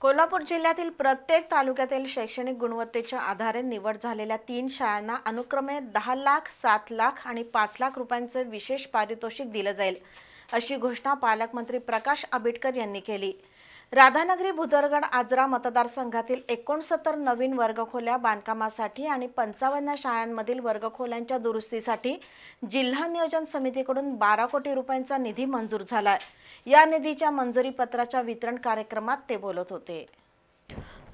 कोल्हापूर जिल्ह्यातील प्रत्येक तालुक्यातील शैक्षणिक गुणवत्तेच्या आधारे निवड झालेल्या तीन शाळांना अनुक्रमे दहा लाख सात लाख आणि पाच लाख रुपयांचे विशेष पारितोषिक दिलं जाईल अशी घोषणा पालकमंत्री प्रकाश आंबेडकर यांनी केली. राधानगरी भुदरगड आजरा मतदारसंघातील एकोणसत्तर नवीन वर्गखोल्या बांधकामासाठी आणि पंचावन्न शाळांमधील वर्गखोल्यांच्या दुरुस्तीसाठी जिल्हा नियोजन समितीकडून बारा कोटी रुपयांचा निधी मंजूर झाला आहे या निधीच्या मंजुरी पत्राच्या वितरण कार्यक्रमात ते बोलत होते.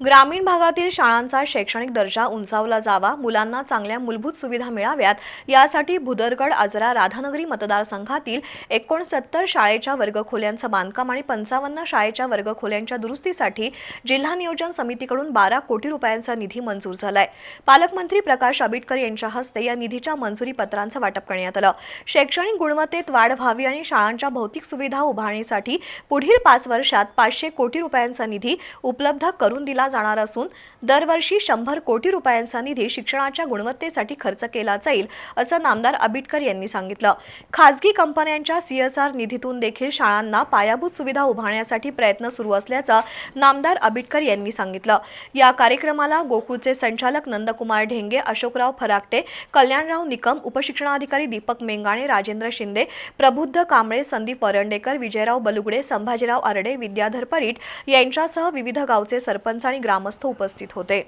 ग्रामीण भागातील शाळांचा शैक्षणिक दर्जा उंचावला जावा मुलांना चांगल्या मूलभूत सुविधा मिळाव्यात. यासाठी भुदरगड आजरा राधानगरी मतदारसंघातील एकोणसत्तर शाळेच्या वर्गखोल्यांचं बांधकाम आणि पंचावन्न शाळेच्या वर्गखोल्यांच्या दुरुस्तीसाठी जिल्हा नियोजन समितीकडून बारा कोटी रुपयांचा निधी मंजूर झालाय. पालकमंत्री प्रकाश आबिटकर यांच्या हस्ते या निधीच्या मंजुरी पत्रांचं वाटप करण्यात आलं. शैक्षणिक गुणवत्तेत वाढ व्हावी आणि शाळांच्या भौतिक सुविधा उभारणीसाठी पुढील पाच वर्षात पाचशे कोटी रुपयांचा निधी उपलब्ध करून दिला जाणार असून दरवर्षी शंभर कोटी रुपयांचा निधी शिक्षणाच्या गुणवत्तेसाठी खर्च केला जाईल असं नामदार आबिटकर यांनी सांगितलं. खासगी कंपन्यांच्या सीएसआर निधीतून देखील शाळांना पायाभूत सुविधा उभारण्यासाठी प्रयत्न सुरू असल्याचं नामदार आबिटकर यांनी सांगितलं. या कार्यक्रमाला गोकुळचे संचालक नंदकुमार ढेंगे अशोकराव फराकटे कल्याणराव निकम उपशिक्षणाधिकारी दीपक मेंगाणे राजेंद्र शिंदे प्रबुद्ध कांबळे संदीप वरंडेकर विजयराव बलुगडे संभाजीराव आरडे विद्याधर परीट यांच्यासह विविध गावचे सरपंच आणि ग्रामस्थ उपस्थित होते.